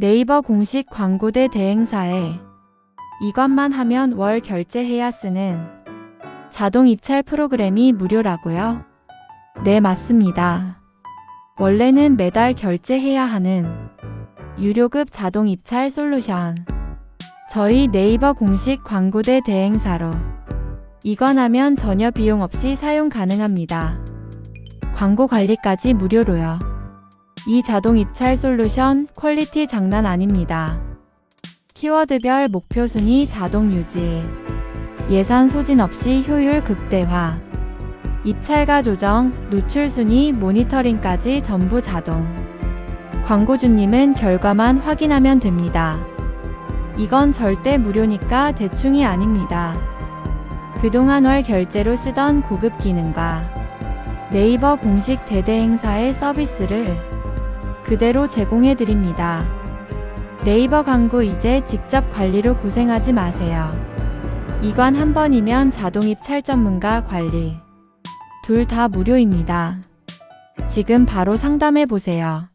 네이버 공식 광고대 대행사에 이것만 하면 월 결제해야 쓰는 자동 입찰 프로그램이 무료라고요? 네, 맞습니다. 원래는 매달 결제해야 하는 유료급 자동 입찰 솔루션. 저희 네이버 공식 광고대 대행사로 이건 하면 전혀 비용 없이 사용 가능합니다. 광고 관리까지 무료로요. 이 자동 입찰 솔루션 퀄리티 장난 아닙니다. 키워드별 목표 순위 자동 유지. 예산 소진 없이 효율 극대화. 입찰가 조정, 노출 순위, 모니터링까지 전부 자동. 광고주님은 결과만 확인하면 됩니다. 이건 절대 무료니까 대충이 아닙니다. 그동안 월 결제로 쓰던 고급 기능과 네이버 공식 대대 행사의 서비스를 그대로 제공해 드립니다. 네이버 광고 이제 직접 관리로 고생하지 마세요. 이관 한 번이면 자동 입찰 전문가 관리. 둘 다 무료입니다. 지금 바로 상담해 보세요.